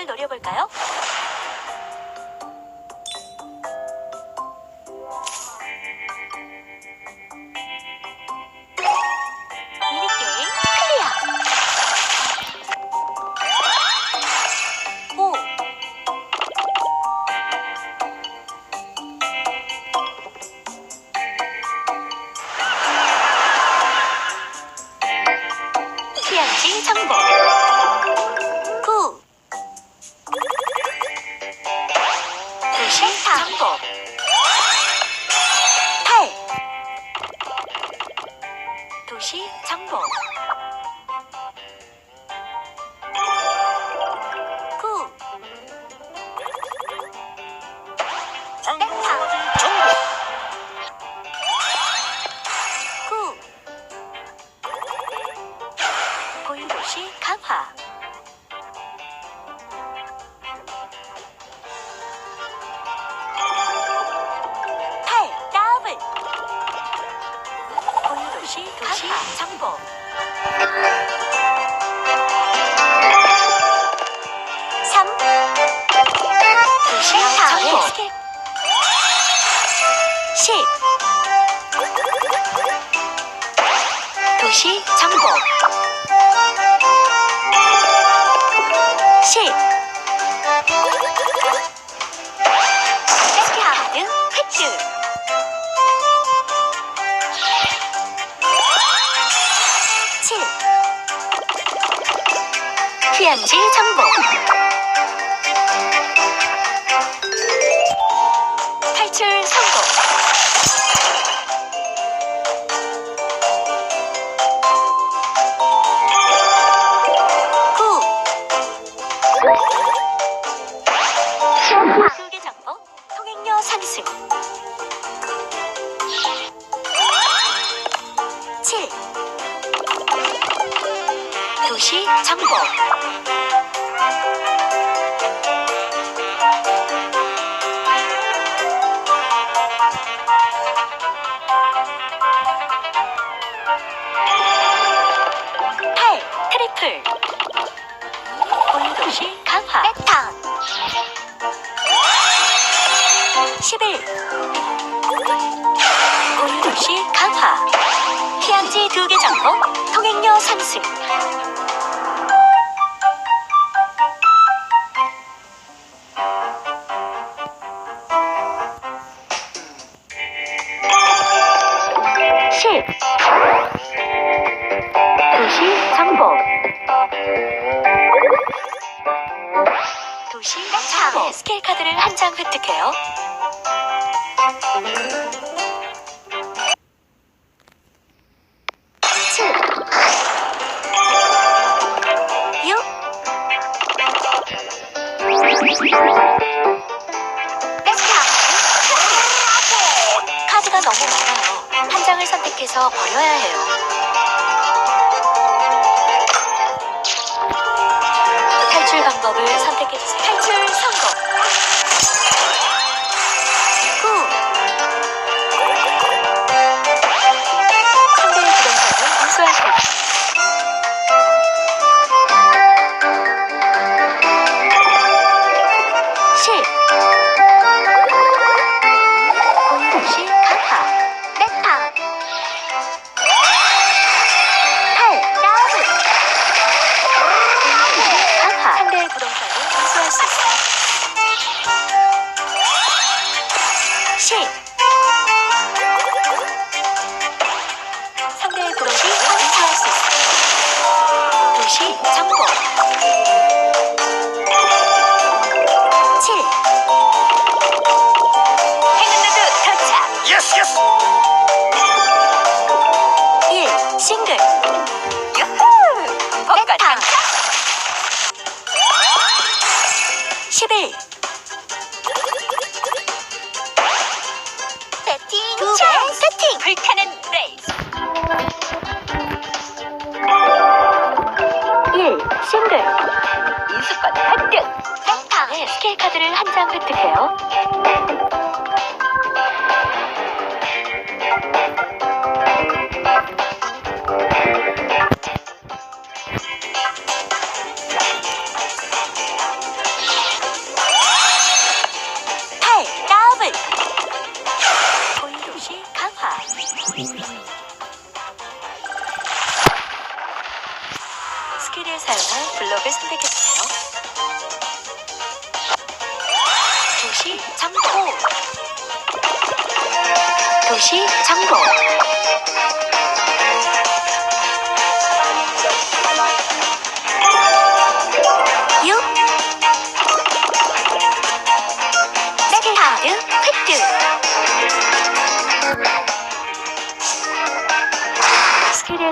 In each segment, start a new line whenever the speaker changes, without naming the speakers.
대박을 노려볼까요? 휴양지 정보. 도시 정보. 삼. 도시 정보. 십. 도시 정보 10 카드 획 휴양지 정보 도시 정보. 팔. 트리플. 고유도시 강화. 백탄. 11. 고유도시 강화. 휴양지 두 개 정보. 통행료 상승. 십. 도시 정보. 도시 정보. 스킬 카드를 한 장 획득해요. 장을 선택해서 버려야 해요. 탈출 방법을 선택해주세요. 탈출 성공. 구. 상대의 부동산을 인수하세요. 싱글 인수권 획득 땡탕 스킬 카드를 한 장 획득해요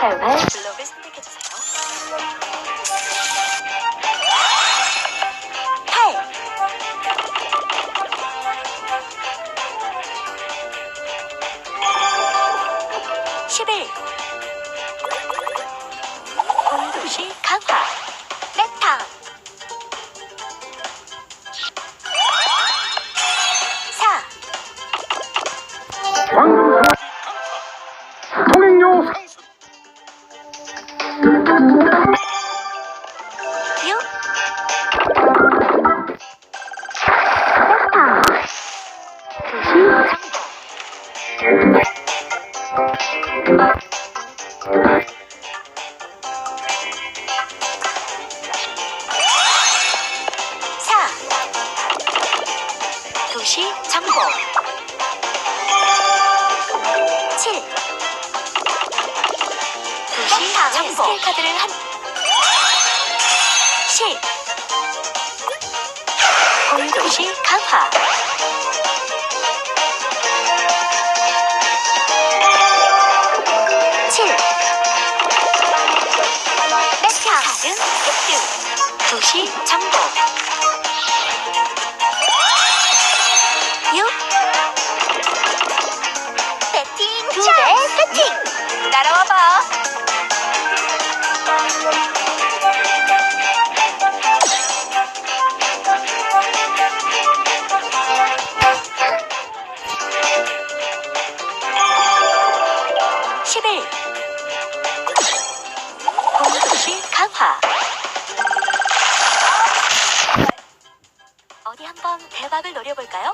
사용한
황금 통행료 상승
6 메타 도시 정보 스킬 카드를 한십 공도시 강화. 칠. 메타 카드 획득. 도시 정보. 6 배팅 두배 배팅. 따라와봐 어디 한번 대박을 노려볼까요?